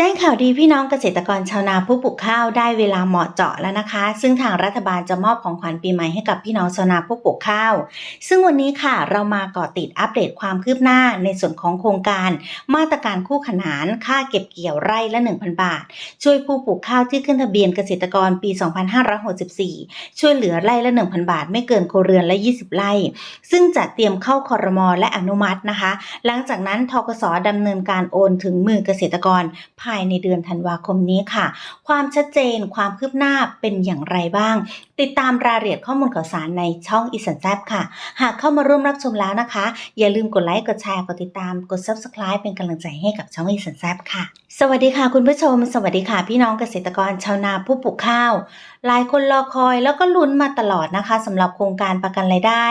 แจ้งข่าวดีพี่น้องเกษตรกรชาวนาผู้ปลูกข้าวได้เวลาเหมาะเจาะแล้วนะคะ ซึ่งทางรัฐบาลจะมอบของขวัญปีใหม่ให้กับพี่น้องชาวนาผู้ปลูกข้าว ซึ่งวันนี้ค่ะเรามาเกาะติดอัปเดตความคืบหน้าในส่วนของโครงการ มาตรการคู่ขนานค่าเก็บเกี่ยวไร่ละ 1,000 บาท ช่วยผู้ปลูกข้าวที่ขึ้นทะเบียนเกษตรกรปี 2564 ช่วยเหลือไร่ละ 1,000 บาท ไม่เกินโครเรือนละ 20 ไร่ ซึ่งจะเตรียมเข้าคอรมอและอนุมัตินะคะ หลังจากนั้นทกสดำเนินการโอนถึงมือเกษตรกรภายในเดือนธันวาคมนี้ค่ะ ความชัดเจนความคืบหน้าเป็นอย่างไรบ้าง ติดตามรายละเอียดข้อมูลข่าวสารในช่องอีสันแซบค่ะ หากเข้ามาร่วมรับชมแล้วนะคะ อย่าลืมกดไลค์กดแชร์กดติดตามกด subscribe เป็นกำลังใจให้กับช่องอีสันแซบค่ะ สวัสดีค่ะคุณผู้ชม สวัสดีค่ะ พี่น้องเกษตรกรชาวนาผู้ปลูกข้าว หลายคนรอคอยแล้วก็ลุ้นมาตลอดนะคะสำหรับโครงการประกันรายได้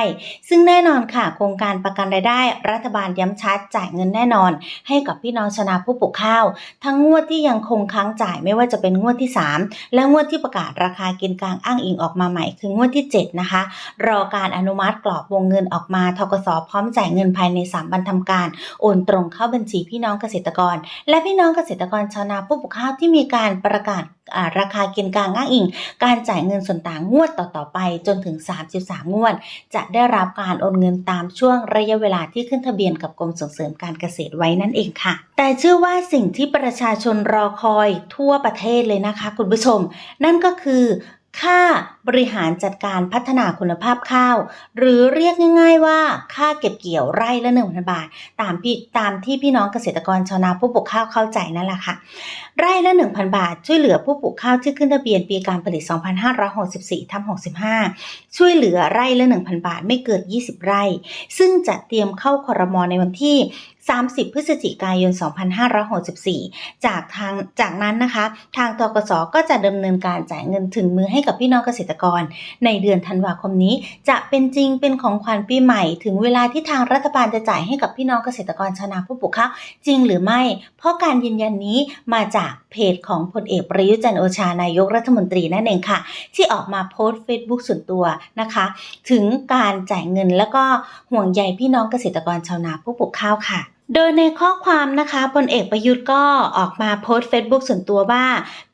ซึ่งแน่นอนค่ะ โครงการประกันรายได้ รัฐบาลย้ำชัดจ่ายเงินแน่นอน ให้กับพี่น้องชาวนาผู้ปลูกข้าว ทั้งงวดที่ยังคงค้างจ่ายไม่ว่าจะเป็นงวดที่ 3 และงวดที่ประกาศราคากินกลางอ้างอิงออกมาใหม่คืองวดที่ 7 นะคะ รอการอนุมัติกรอบวงเงินออกมาทกสพร้อมจ่ายเงินภายใน 3 วันทำการ โอนตรงเข้าบัญชีพี่น้องเกษตรกร และพี่น้องเกษตรกรชาวนาผู้ปลูกข้าวที่มีการประกาศ ราคาเกณฑ์กลางอ้างอิง การจ่ายเงินส่วนต่างงวดต่อๆไปจนถึง 33 งวด จะได้รับการโอนเงินตามช่วงระยะเวลาที่ขึ้นทะเบียนกับกรมส่งเสริมการเกษตรไว้นั่นเองค่ะ แต่เชื่อว่าสิ่งที่ประชาชนรอคอยทั่วประเทศเลยนะคะ คุณผู้ชม นั่นก็คือ ค่าบริหารจัดการพัฒนาคุณภาพข้าว หรือเรียกง่าย ๆ ว่าค่าเก็บเกี่ยวไร่ละ1,000บาท ตามพี่ตามที่พี่น้องเกษตรกรชาวนาผู้ปลูกข้าวเข้าใจนั่นแหละค่ะ ไร่ละ 1,000 บาท ช่วยเหลือผู้ปลูกข้าวที่ขึ้นทะเบียนปีการผลิต 2564ทับ65 ช่วยเหลือไร่ละ 1,000 บาทไม่เกิน 20 ไร่ ซึ่งจะเตรียมเข้าคอรมอในวันที่ 30 พฤศจิกายน 2564 จากทางจากนั้นนะคะ ทางทกสก็จะดำเนินการจ่ายเงินถึงมือให้กับพี่น้องเกษตรกร ในเดือนธันวาคมนี้ จะเป็นจริงเป็นของขวัญปีใหม่ ถึงเวลาที่ทางรัฐบาลจะจ่ายให้กับพี่น้องเกษตรกรชาวนาผู้ปลูกข้าวจริงหรือไม่ เพราะการยืนยันนี้มาจากเพจของพลเอกประยุจันทร์โอชานายกรัฐมนตรีนั่นเองค่ะ ที่ออกมาโพสต์ Facebook ส่วนตัวนะคะ ถึงการจ่ายเงินแล้วก็ห่วงใยพี่น้องเกษตรกรชาวนาผู้ปลูกข้าวค่ะ โดยในข้อความนะคะพลเอกประยุทธ์ก็ออกมาโพสต์เฟซบุ๊กส่วนตัวว่า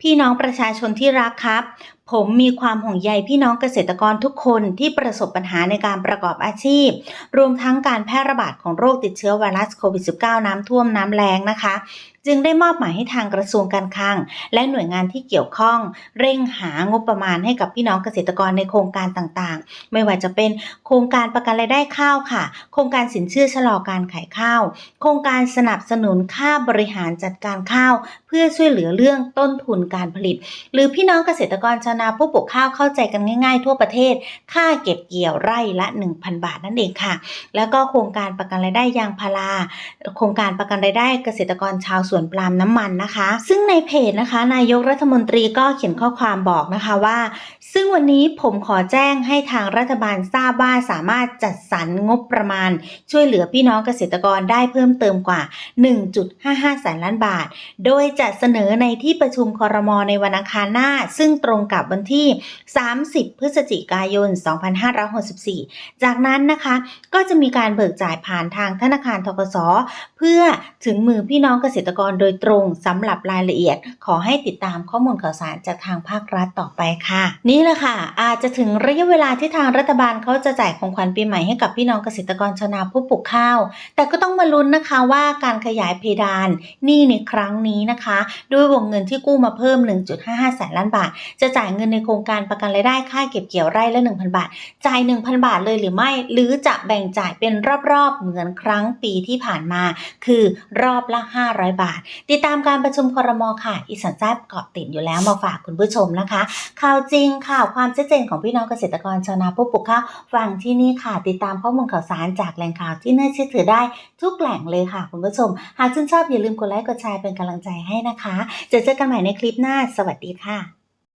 พี่น้องประชาชนที่รักครับผมมีความห่วงใยพี่น้องเกษตรกรทุกคนที่ประสบปัญหาในการประกอบอาชีพ รวมทั้งการแพร่ระบาดของโรคติดเชื้อไวรัสโควิด -19 น้ำท่วมน้ำแรงนะคะ จึงได้มอบหมายให้ทางกระทรวงการคลัง และหน่วยงานที่เกี่ยวข้อง เร่งหางบประมาณให้กับพี่น้องเกษตรกรในโครงการต่างๆ ไม่ว่าจะเป็นโครงการประกันรายได้ข้าวค่ะ โครงการสินเชื่อชะลอการขายข้าว โครงการสนับสนุนค่าบริหารจัดการข้าว เพื่อช่วยเหลือเรื่องต้นทุนการผลิต หรือพี่น้องเกษตรกรชาวนาผู้ปลูกข้าวเข้าใจกันง่าย ๆ ทั่วประเทศ ค่าเก็บเกี่ยวไร่ละ 1,000 บาทนั่นเองค่ะ แล้วก็โครงการประกันรายได้ยางพารา โครงการประกันรายได้เกษตรกรชาวสวนปาล์มน้ำมันนะคะ ซึ่งในเพจนะคะ นายกรัฐมนตรีก็เขียนข้อความบอกนะคะว่า ซึ่งวันนี้ผมขอแจ้งให้ทางรัฐบาลทราบว่าสามารถจัดสรรงบประมาณ ช่วยเหลือพี่น้องเกษตรกรได้เพิ่มเติมกว่า 1.55แสนล้านบาท โดยจะเสนอในที่ประชุมคอรมอในวันอังคารหน้า ซึ่งตรงกับวันที่ 30 พฤศจิกายน 2564 จากนั้นนะคะก็จะมีการเบิกจ่ายผ่านทางธนาคารทกสเพื่อถึงมือพี่น้องเกษตรกรโดยตรงสำหรับรายละเอียด ขอให้ติดตามข้อมูลข่าวสารจากทางภาครัฐต่อไปค่ะนี่แหละค่ะ อาจจะถึงระยะเวลาที่ทางรัฐบาลเขาจะจ่ายของขวัญปีใหม่ให้กับพี่น้องเกษตรกรชาวนาผู้ปลูกข้าว แต่ก็ต้องมาลุ้นนะคะว่าการขยายเพดานหนี้ในครั้งนี้นะคะ ด้วยวงเงินที่กู้มาเพิ่ม 1.55 แสนล้านบาท จะจ่ายเงินในโครงการประกันรายได้ค่าเก็บเกี่ยวไร่ละ 1,000 บาท จ่าย 1,000 บาทเลยหรือไม่ หรือจะแบ่งจ่ายเป็นรอบๆเหมือนครั้งปีที่ผ่านมา คือรอบละ 500 บาท ติดตามการประชุมครมค่ะอีสันแซบเกาะติดอยู่แล้วมาฝากคุณผู้ชมนะคะข่าวจริงค่ะข่าวความชัดเจนของพี่น้องเกษตรกรชาวนาผู้ปลูกข้าวฟังที่นี่ค่ะ ติดตามข้อมูลข่าวสารจากแหล่งข่าวที่น่าเชื่อถือได้ทุกแหล่งเลยค่ะคุณผู้ชม หากชื่นชอบอย่าลืมกดไลค์กดแชร์เป็นกำลังใจให้นะคะ เจอเจอกันใหม่ในคลิปหน้า สวัสดีค่ะ